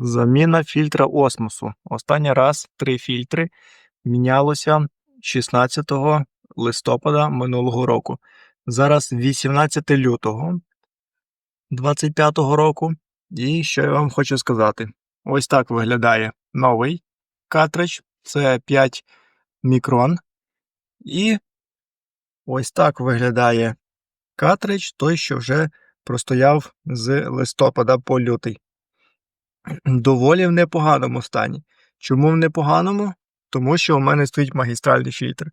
Заміна фільтра осмосу. Останній раз три фільтри мінялося 16 листопада минулого року. Зараз 18 лютого 25 року. І що я вам хочу сказати? Ось так виглядає новий картридж. Це 5 мікрон. І ось так виглядає картридж, той, що вже простояв з листопада по лютий. Доволі в непоганому стані. Чому в непоганому? Тому що у мене стоїть магістральний фільтр.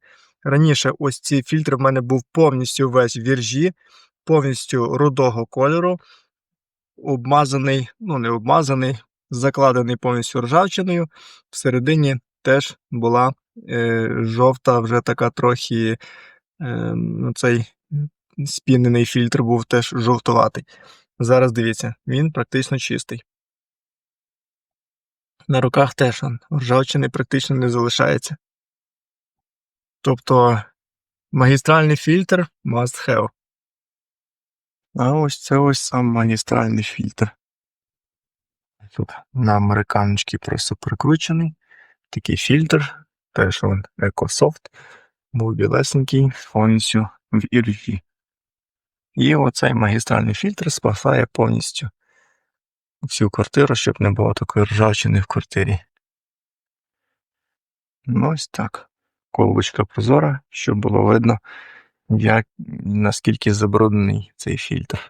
Раніше ось цей фільтр в мене був повністю весь віржі, повністю рудого кольору, обмазаний, ну не обмазаний, закладений повністю ржавчиною. Всередині теж була е, жовта, вже така трохи е, ну, цей спінений фільтр був теж жовтуватий. Зараз дивіться, він практично чистий. На руках теж ржавчини практично не залишається. Тобто магістральний фільтр must have. А ось це ось сам магістральний фільтр. Тут на американочки просто прикручений. Такий фільтр, теж він EcoSoft, був білесенький, повністю в іржі. І оцей магістральний фільтр спасає повністю всю квартиру, щоб не було такої ржавчини в квартирі. Ну, ось так. Колбочка прозора, щоб було видно, як, наскільки забруднений цей фільтр.